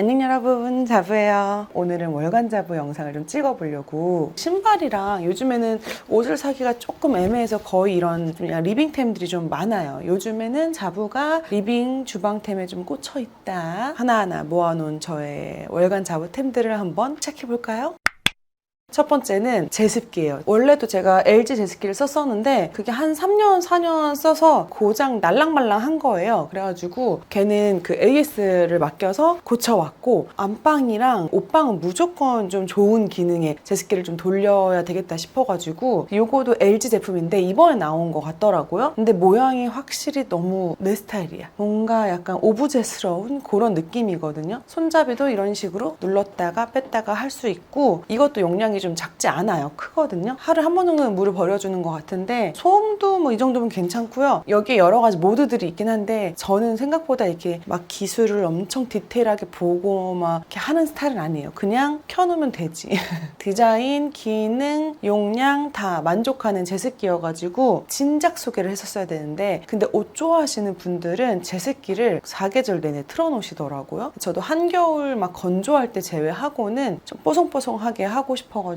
안녕 여러분. 자부예요. 오늘은 월간 자부 영상을 좀 찍어보려고 신발이랑 요즘에는 옷을 사기가 조금 애매해서 거의 이런 좀 그냥 리빙템들이 좀 많아요. 요즘에는 자부가 리빙 주방템에 좀 꽂혀있다. 하나하나 모아놓은 저의 월간 자부템들을 한번 체크해볼까요? 첫 번째는 제습기예요. 원래도 제가 LG 제습기를 썼었는데 그게 한 3년, 4년 써서 고장 날랑말랑 한 거예요. 그래가지고 걔는 그 AS를 맡겨서 고쳐왔고 안방이랑 옷방은 무조건 좀 좋은 기능의 제습기를 좀 돌려야 되겠다 싶어가지고 요거도 LG 제품인데 이번에 나온 것 같더라고요. 근데 모양이 확실히 너무 내 스타일이야. 뭔가 약간 오브제스러운 그런 느낌이거든요. 손잡이도 이런 식으로 눌렀다가 뺐다가 할 수 있고 이것도 용량이 좀 작지 않아요. 크거든요. 하루에 한 번 정도는 물을 버려주는 것 같은데 소음도 뭐 이 정도면 괜찮고요. 여기에 여러 가지 모드들이 있긴 한데 저는 생각보다 이렇게 막 기술을 엄청 디테일하게 보고 막 이렇게 하는 스타일은 아니에요. 그냥 켜놓으면 되지. 디자인, 기능, 용량 다 만족하는 제습기여가지고 진작 소개를 했었어야 되는데 근데 옷 좋아하시는 분들은 제습기를 사계절 내내 틀어놓으시더라고요. 저도 한겨울 막 건조할 때 제외하고는 좀 뽀송뽀송하게 하고 싶어가지고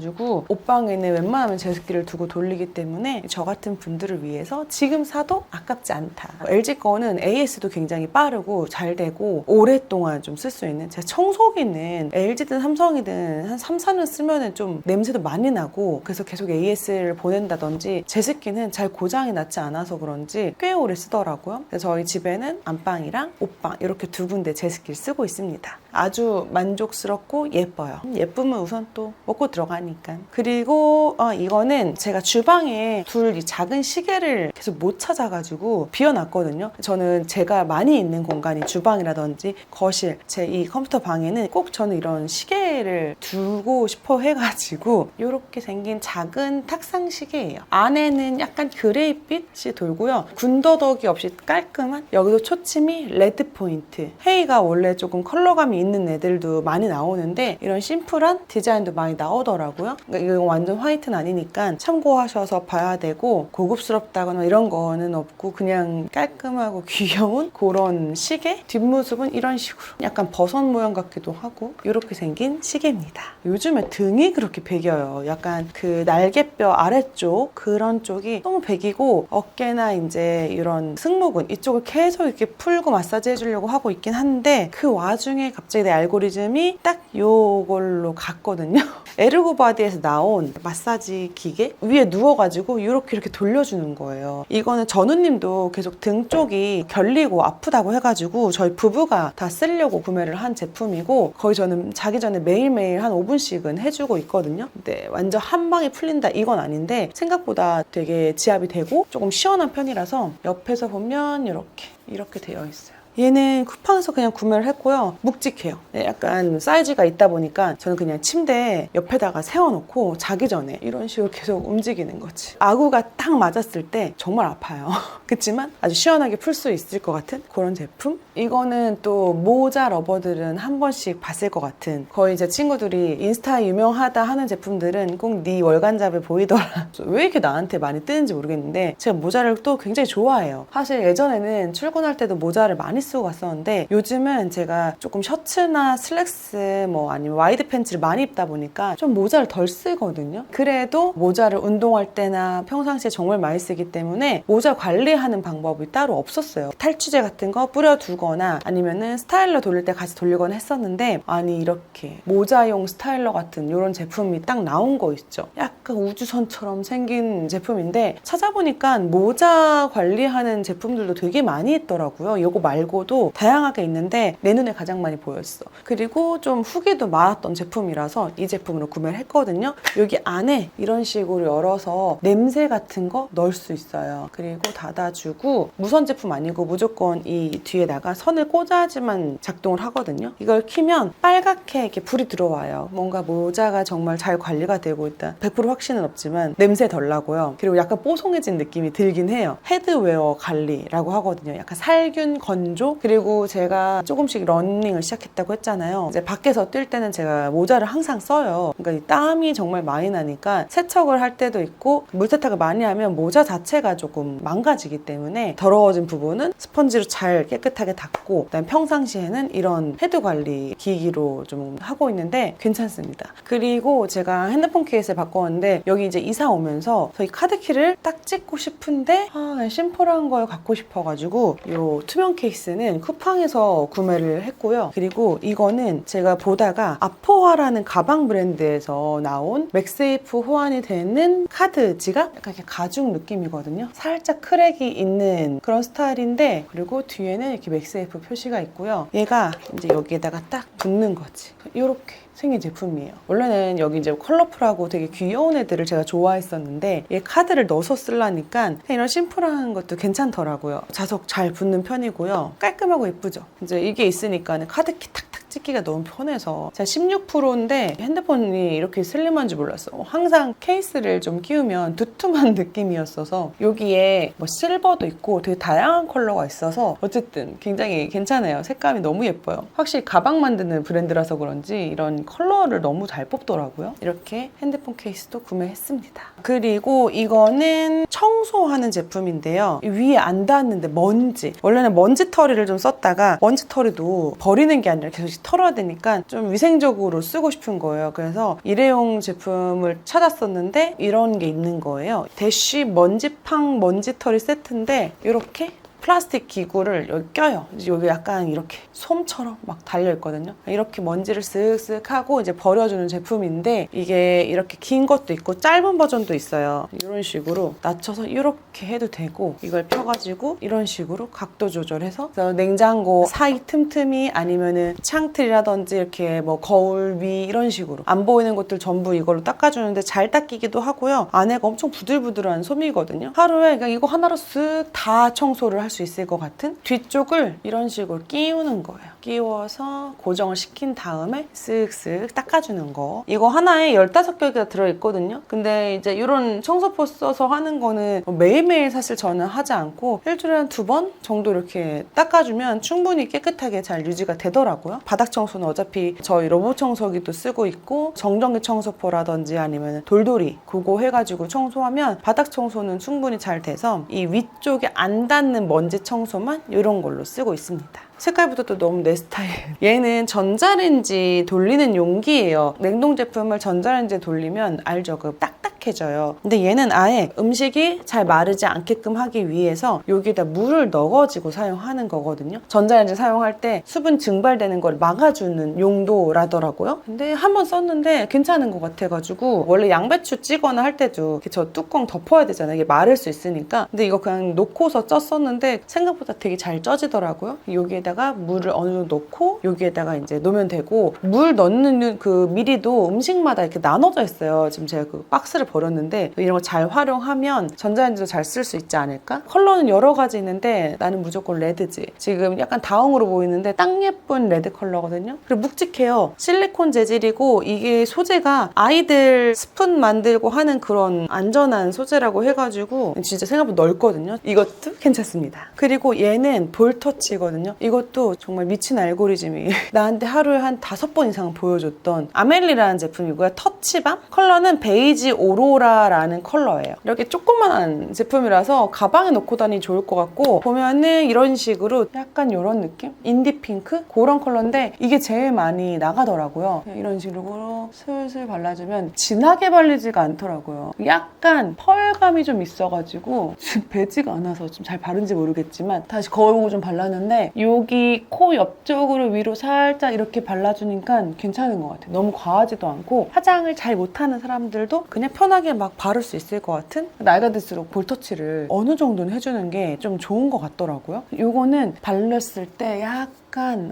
옷방에는 웬만하면 제습기를 두고 돌리기 때문에 저 같은 분들을 위해서 지금 사도 아깝지 않다. LG 거는 AS도 굉장히 빠르고 잘 되고 오랫동안 좀 쓸 수 있는 제가 청소기는 LG든 삼성이든 한 3, 4년 쓰면은 좀 냄새도 많이 나고 그래서 계속 AS를 보낸다든지 제습기는 잘 고장이 났지 않아서 그런지 꽤 오래 쓰더라고요. 저희 집에는 안방이랑 옷방 이렇게 두 군데 제습기를 쓰고 있습니다. 아주 만족스럽고 예뻐요. 예쁘면 우선 또 먹고 들어가니까. 그리고 어, 이거는 제가 주방에 둘 이 작은 시계를 계속 못 찾아가지고 비워놨거든요. 저는 제가 많이 있는 공간이 주방이라든지 거실, 제 이 컴퓨터 방에는 꼭 저는 이런 시계를 두고 싶어 해가지고 이렇게 생긴 작은 탁상 시계예요. 안에는 약간 그레이빛이 돌고요. 군더더기 없이 깔끔한 여기도 초침이 레드 포인트. 헤이가 원래 조금 컬러감이 있는 애들도 많이 나오는데 이런 심플한 디자인도 많이 나오더라고요. 그러니까 이거 완전 화이트는 아니니까 참고하셔서 봐야 되고 고급스럽다거나 이런 거는 없고 그냥 깔끔하고 귀여운 그런 시계? 뒷모습은 이런 식으로 약간 버섯 모양 같기도 하고 이렇게 생긴 시계입니다. 요즘에 등이 그렇게 베겨요. 약간 그 날개뼈 아래쪽 그런 쪽이 너무 베기고 어깨나 이제 이런 승모근 이쪽을 계속 이렇게 풀고 마사지 해주려고 하고 있긴 한데 그 와중에 갑자기 내 알고리즘이 딱 요걸로 갔거든요. 에르고바디에서 나온 마사지 기계 위에 누워가지고 이렇게 이렇게 돌려주는 거예요. 이거는 전우님도 계속 등 쪽이 결리고 아프다고 해가지고 저희 부부가 다 쓰려고 구매를 한 제품이고 거의 저는 자기 전에 매일매일 한 5분씩은 해주고 있거든요. 근데 완전 한 방에 풀린다 이건 아닌데 생각보다 되게 지압이 되고 조금 시원한 편이라서 옆에서 보면 이렇게 이렇게 되어 있어요. 얘는 쿠팡에서 그냥 구매를 했고요. 묵직해요. 네, 약간 사이즈가 있다 보니까 저는 그냥 침대 옆에다가 세워놓고 자기 전에 이런 식으로 계속 움직이는 거지. 아구가 딱 맞았을 때 정말 아파요. 그렇지만 아주 시원하게 풀 수 있을 것 같은 그런 제품? 이거는 또 모자 러버들은 한 번씩 봤을 것 같은 거의 제 친구들이 인스타 유명하다 하는 제품들은 꼭 네 월간잡에 보이더라. 왜 이렇게 나한테 많이 뜨는지 모르겠는데 제가 모자를 또 굉장히 좋아해요. 사실 예전에는 출근할 때도 모자를 많이 쓰고 갔었는데 요즘은 제가 조금 셔츠나 슬랙스 뭐 아니면 와이드 팬츠를 많이 입다 보니까 좀 모자를 덜 쓰거든요. 그래도 모자를 운동할 때나 평상시에 정말 많이 쓰기 때문에 모자 관리하는 방법이 따로 없었어요. 탈취제 같은 거 뿌려두거나 아니면은 스타일러 돌릴 때 같이 돌리거나 했었는데 아니 이렇게 모자용 스타일러 같은 이런 제품이 딱 나온 거 있죠. 약간 우주선처럼 생긴 제품인데 찾아보니까 모자 관리하는 제품들도 되게 많이 있더라고요. 이거 말고 도 다양하게 있는데 내 눈에 가장 많이 보였어. 그리고 좀 후기도 많았던 제품이라서 이 제품으로 구매를 했거든요. 여기 안에 이런 식으로 열어서 냄새 같은 거 넣을 수 있어요. 그리고 닫아주고 무선 제품 아니고 무조건 이 뒤에다가 선을 꽂아야지만 작동을 하거든요. 이걸 키면 빨갛게 이렇게 불이 들어와요. 뭔가 모자가 정말 잘 관리가 되고 있다. 100% 확신은 없지만 냄새 덜 나고요. 그리고 약간 뽀송해진 느낌이 들긴 해요. 헤드웨어 관리라고 하거든요. 약간 살균 건조 만족 그리고 제가 조금씩 러닝을 시작했다고 했잖아요. 이제 밖에서 뛸 때는 제가 모자를 항상 써요. 그러니까 이 땀이 정말 많이 나니까 세척을 할 때도 있고 물세탁을 많이 하면 모자 자체가 조금 망가지기 때문에 더러워진 부분은 스펀지로 잘 깨끗하게 닦고 그다음 평상시에는 이런 헤드 관리 기기로 좀 하고 있는데 괜찮습니다. 그리고 제가 핸드폰 케이스를 바꿨는데 여기 이제 이사 오면서 저희 카드키를 딱 찍고 싶은데 아, 심플한 걸 갖고 싶어가지고 이 투명 케이스 는 쿠팡에서 구매를 했고요. 그리고 이거는 제가 보다가 아포화라는 가방 브랜드에서 나온 맥세이프 호환이 되는 카드 지갑? 약간 이렇게 가죽 느낌이거든요. 살짝 크랙이 있는 그런 스타일인데 그리고 뒤에는 이렇게 맥세이프 표시가 있고요. 얘가 이제 여기에다가 딱 붙는 거지. 이렇게 생긴 제품이에요. 원래는 여기 이제 컬러풀하고 되게 귀여운 애들을 제가 좋아했었는데 얘 카드를 넣어서 쓰려니까 이런 심플한 것도 괜찮더라고요. 자석 잘 붙는 편이고요. 깔끔하고 예쁘죠. 이제 이게 있으니까 카드키 탁탁 찍기가 너무 편해서 제가 16%인데 핸드폰이 이렇게 슬림한 줄 몰랐어. 항상 케이스를 좀 끼우면 두툼한 느낌이었어서 여기에 뭐 실버도 있고 되게 다양한 컬러가 있어서 어쨌든 굉장히 괜찮아요. 색감이 너무 예뻐요. 확실히 가방 만드는 브랜드라서 그런지 이런 컬러를 너무 잘 뽑더라고요. 이렇게 핸드폰 케이스도 구매했습니다. 그리고 이거는 청소하는 제품인데요. 이 위에 안 닿았는데 먼지. 원래는 먼지 털이를 좀 썼다가 먼지 털이도 버리는 게 아니라 계속 털어야 되니까 좀 위생적으로 쓰고 싶은 거예요. 그래서 일회용 제품을 찾았었는데 이런 게 있는 거예요. 대쉬 먼지팡 먼지털이 세트인데 이렇게 플라스틱 기구를 여기 껴요. 여기 약간 이렇게 솜처럼 막 달려 있거든요. 이렇게 먼지를 쓱쓱 하고 이제 버려주는 제품인데 이게 이렇게 긴 것도 있고 짧은 버전도 있어요. 이런 식으로 낮춰서 이렇게 해도 되고 이걸 펴가지고 이런 식으로 각도 조절해서 냉장고 사이 틈틈이 아니면은 창틀이라든지 이렇게 뭐 거울 위 이런 식으로 안 보이는 것들 전부 이걸로 닦아주는데 잘 닦이기도 하고요. 안에가 엄청 부들부들한 솜이거든요. 하루에 그냥 이거 하나로 쓱 다 청소를 할수 있을 것 같은 뒤쪽을 이런 식으로 끼우는 거예요. 끼워서 고정을 시킨 다음에 쓱쓱 닦아주는 거. 이거 하나에 15개가 들어있거든요. 근데 이제 이런 청소포 써서 하는 거는 뭐 매일매일 사실 저는 하지 않고 일주일에 한 두 번 정도 이렇게 닦아주면 충분히 깨끗하게 잘 유지가 되더라고요. 바닥 청소는 어차피 저희 로봇 청소기도 쓰고 있고 정전기 청소포라든지 아니면 돌돌이 그거 해가지고 청소하면 바닥 청소는 충분히 잘 돼서 이 위쪽에 안 닿는 먼지 청소만 이런 걸로 쓰고 있습니다. 색깔부터 또 너무 내 스타일. 얘는 전자레인지 돌리는 용기예요. 냉동 제품을 전자레인지에 돌리면 알죠? 그 딱딱해져요. 근데 얘는 아예 음식이 잘 마르지 않게끔 하기 위해서 여기에다 물을 넣어가지고 사용하는 거거든요. 전자레인지 사용할 때 수분 증발되는 걸 막아주는 용도라더라고요. 근데 한 번 썼는데 괜찮은 것 같아가지고 원래 양배추 찌거나 할 때도 저 뚜껑 덮어야 되잖아요. 이게 마를 수 있으니까. 근데 이거 그냥 놓고서 쪘었는데 생각보다 되게 잘 쪄지더라고요. 여기에다 가 물을 어느 정도 넣고 여기에다가 이제 놓으면 되고 물 넣는 그 미리도 음식마다 이렇게 나눠져 있어요. 지금 제가 그 박스를 버렸는데 이런 거 잘 활용하면 전자레인지도 잘 쓸 수 있지 않을까? 컬러는 여러 가지 있는데 나는 무조건 레드지. 지금 약간 다홍으로 보이는데 딱 예쁜 레드 컬러거든요. 그리고 묵직해요. 실리콘 재질이고 이게 소재가 아이들 스푼 만들고 하는 그런 안전한 소재라고 해가지고 진짜 생각보다 넓거든요. 이것도 괜찮습니다. 그리고 얘는 볼터치거든요. 이것 도 정말 미친 알고리즘이 나한테 하루에 한 다섯 번 이상 보여줬던 아멜리라는 제품이고요. 터치밤 컬러는 베이지 오로라라는 컬러예요. 이렇게 조그만한 제품이라서 가방에 넣고 다니기 좋을 것 같고 보면은 이런 식으로 약간 이런 느낌? 인디 핑크? 그런 컬러인데 이게 제일 많이 나가더라고요. 이런 식으로 슬슬 발라주면 진하게 발리지가 않더라고요. 약간 펄감이 좀 있어가지고 배지가 않아서 좀 잘 바른지 모르겠지만 다시 거울 보고 좀 발랐는데 여기 코 옆쪽으로 위로 살짝 이렇게 발라주니까 괜찮은 것 같아요. 너무 과하지도 않고 화장을 잘 못하는 사람들도 그냥 편하게 막 바를 수 있을 것 같은 나이가 들수록 볼터치를 어느 정도는 해주는 게 좀 좋은 것 같더라고요. 이거는 발랐을 때 약간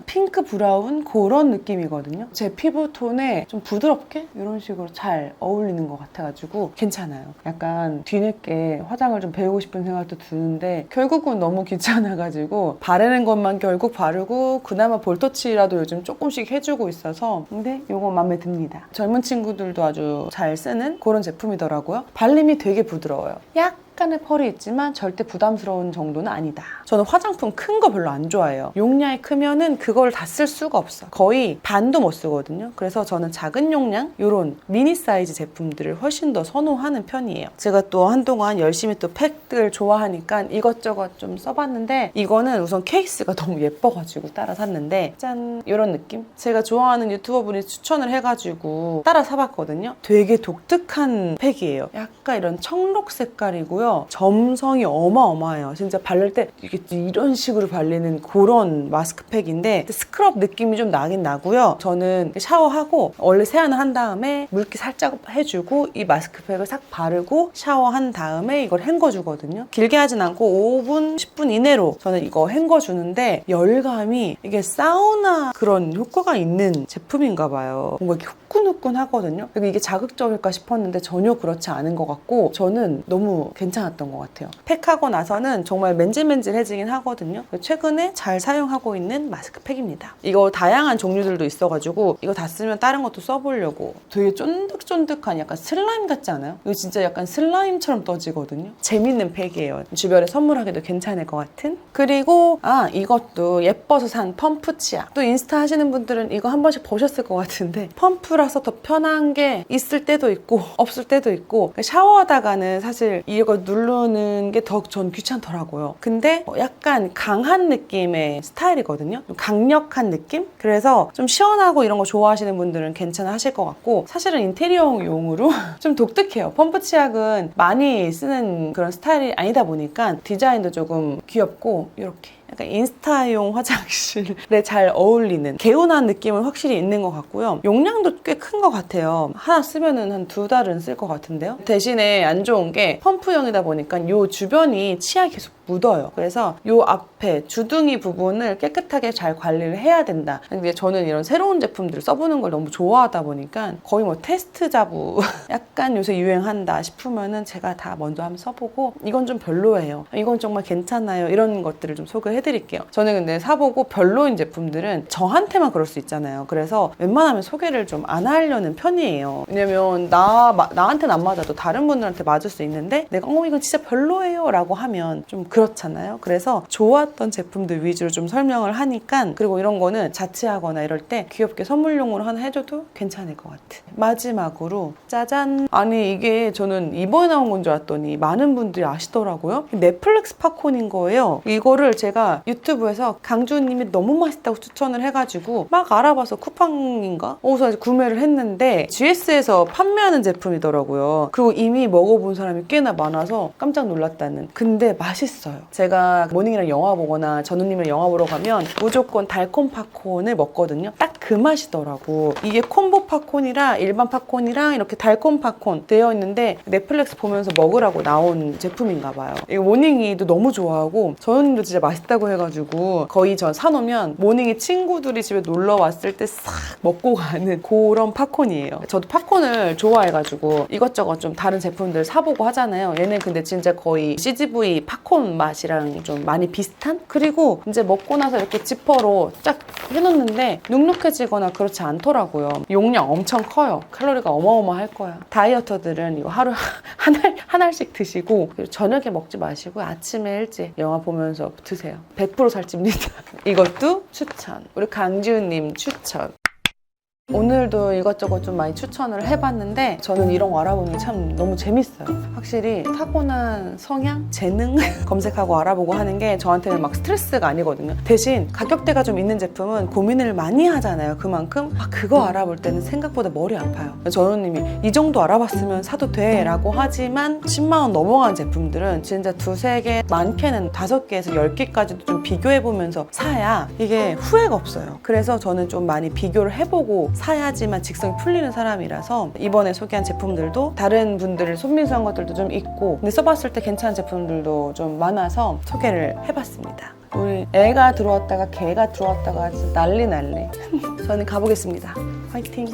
핑크 브라운 그런 느낌이거든요. 제 피부 톤에 좀 부드럽게 이런 식으로 잘 어울리는 것 같아가지고 괜찮아요. 약간 뒤늦게 화장을 좀 배우고 싶은 생각도 드는데 결국은 너무 귀찮아가지고 바르는 것만 결국 바르고 그나마 볼터치라도 요즘 조금씩 해주고 있어서 근데 이거 마음에 듭니다. 젊은 친구들도 아주 잘 쓰는 그런 제품이더라고요. 발림이 되게 부드러워요. 약 약간의 펄이 있지만 절대 부담스러운 정도는 아니다. 저는 화장품 큰 거 별로 안 좋아해요. 용량이 크면은 그걸 다 쓸 수가 없어. 거의 반도 못 쓰거든요. 그래서 저는 작은 용량 이런 미니 사이즈 제품들을 훨씬 더 선호하는 편이에요. 제가 또 한동안 열심히 또 팩들 좋아하니까 이것저것 좀 써봤는데 이거는 우선 케이스가 너무 예뻐가지고 따라 샀는데 짠 이런 느낌? 제가 좋아하는 유튜버분이 추천을 해가지고 따라 사봤거든요. 되게 독특한 팩이에요. 약간 이런 청록 색깔이고요. 점성이 어마어마해요. 진짜 바를 때 이게 이런 식으로 발리는 그런 마스크팩인데 스크럽 느낌이 좀 나긴 나고요. 저는 샤워하고 원래 세안을 한 다음에 물기 살짝 해주고 이 마스크팩을 싹 바르고 샤워한 다음에 이걸 헹궈주거든요. 길게 하진 않고 5분, 10분 이내로 저는 이거 헹궈주는데 열감이 이게 사우나 그런 효과가 있는 제품인가 봐요. 뭔가 이렇게 후끈후끈 하거든요. 그리고 이게 자극적일까 싶었는데 전혀 그렇지 않은 것 같고 저는 너무 괜찮 았던 것 같아요. 팩하고 나서는 정말 맨질맨질해지긴 하거든요. 최근에 잘 사용하고 있는 마스크팩입니다. 이거 다양한 종류들도 있어가지고 이거 다 쓰면 다른 것도 써보려고 되게 쫀득쫀득한 약간 슬라임 같지 않아요? 이거 진짜 약간 슬라임처럼 떠지거든요. 재밌는 팩이에요. 주변에 선물하기도 괜찮을 것 같은. 그리고 아 이것도 예뻐서 산 펌프 치약. 또 인스타 하시는 분들은 이거 한 번씩 보셨을 것 같은데 펌프라서 더 편한 게 있을 때도 있고 없을 때도 있고 샤워하다가는 사실 이거 누르는 게 더 전 귀찮더라고요. 근데 어, 약간 강한 느낌의 스타일이거든요. 좀 강력한 느낌? 그래서 좀 시원하고 이런 거 좋아하시는 분들은 괜찮아 하실 것 같고 사실은 인테리어용으로 좀 독특해요. 펌프 치약은 많이 쓰는 그런 스타일이 아니다 보니까 디자인도 조금 귀엽고 이렇게 약간 인스타용 화장실에 잘 어울리는 개운한 느낌은 확실히 있는 것 같고요. 용량도 꽤 큰 것 같아요. 하나 쓰면은 한 두 달은 쓸 것 같은데요. 대신에 안 좋은 게 펌프형이다 보니까 요 주변이 치약이 계속 묻어요. 그래서 요 앞에 주둥이 부분을 깨끗하게 잘 관리를 해야 된다. 근데 저는 이런 새로운 제품들을 써보는 걸 너무 좋아하다 보니까 거의 뭐 테스트 자부 약간 요새 유행한다 싶으면은 제가 다 먼저 한번 써보고 이건 좀 별로예요. 이건 정말 괜찮아요. 이런 것들을 좀 소개해 드릴게요. 저는 근데 사보고 별로인 제품들은 저한테만 그럴 수 있잖아요. 그래서 웬만하면 소개를 좀 안 하려는 편이에요. 왜냐면 나, 마- 나한테는 안 맞아도 다른 분들한테 맞을 수 있는데 내가 어 이건 진짜 별로예요 라고 하면 좀 그렇잖아요. 그래서 좋았던 제품들 위주로 좀 설명을 하니까 그리고 이런 거는 자취하거나 이럴 때 귀엽게 선물용으로 하나 해줘도 괜찮을 것 같아. 마지막으로 짜잔 아니 이게 저는 이번에 나온 건 줄 알았더니 많은 분들이 아시더라고요. 넷플릭스 팝콘인 거예요. 이거를 제가 유튜브에서 강주님이 너무 맛있다고 추천을 해가지고 막 알아봐서 쿠팡인가? 이제 구매를 했는데 GS에서 판매하는 제품이더라고요. 그리고 이미 먹어본 사람이 꽤나 많아서 깜짝 놀랐다는. 근데 맛있어요. 제가 모닝이랑 영화 보거나 전우님이랑 영화 보러 가면 무조건 달콤 팝콘을 먹거든요. 딱 그 맛이더라고. 이게 콤보 팝콘이랑 일반 팝콘이랑 이렇게 달콤 팝콘 되어 있는데 넷플릭스 보면서 먹으라고 나온 제품인가 봐요. 이 모닝이도 너무 좋아하고 전우님도 진짜 맛있다고 해가지고 거의 전 사놓으면 모닝이 친구들이 집에 놀러 왔을 때 싹 먹고 가는 그런 팝콘이에요. 저도 팝콘을 좋아해가지고 이것저것 좀 다른 제품들 사보고 하잖아요. 얘는 근데 진짜 거의 CGV 팝콘 맛이랑 좀 많이 비슷한? 그리고 이제 먹고 나서 이렇게 지퍼로 쫙 해놓는데 눅눅해지거나 그렇지 않더라고요. 용량 엄청 커요. 칼로리가 어마어마할 거야. 다이어터들은 이거 하루 한 알, 한 알씩 드시고 저녁에 먹지 마시고 아침에 일찍 영화 보면서 드세요. 100% 살찝니다. 이것도 추천. 우리 강지우님 추천. 오늘도 이것저것 좀 많이 추천을 해봤는데 저는 이런 거 알아보는 게 참 너무 재밌어요. 확실히 타고난 성향, 재능 검색하고 알아보고 하는 게 저한테는 막 스트레스가 아니거든요. 대신 가격대가 좀 있는 제품은 고민을 많이 하잖아요. 그만큼 아 그거 알아볼 때는 생각보다 머리 아파요. 전우님이 이 정도 알아봤으면 사도 돼라고 하지만 10만 원 넘어간 제품들은 진짜 두세 개, 많게는 다섯 개에서 열 개까지도 좀 비교해 보면서 사야 이게 후회가 없어요. 그래서 저는 좀 많이 비교를 해보고 사야지만 직성이 풀리는 사람이라서 이번에 소개한 제품들도 다른 분들을 손민수한 것들도 좀 있고 근데 써봤을 때 괜찮은 제품들도 좀 많아서 소개를 해봤습니다. 우리 애가 들어왔다가 개가 들어왔다가 난리 난리. 저는 가보겠습니다. 화이팅!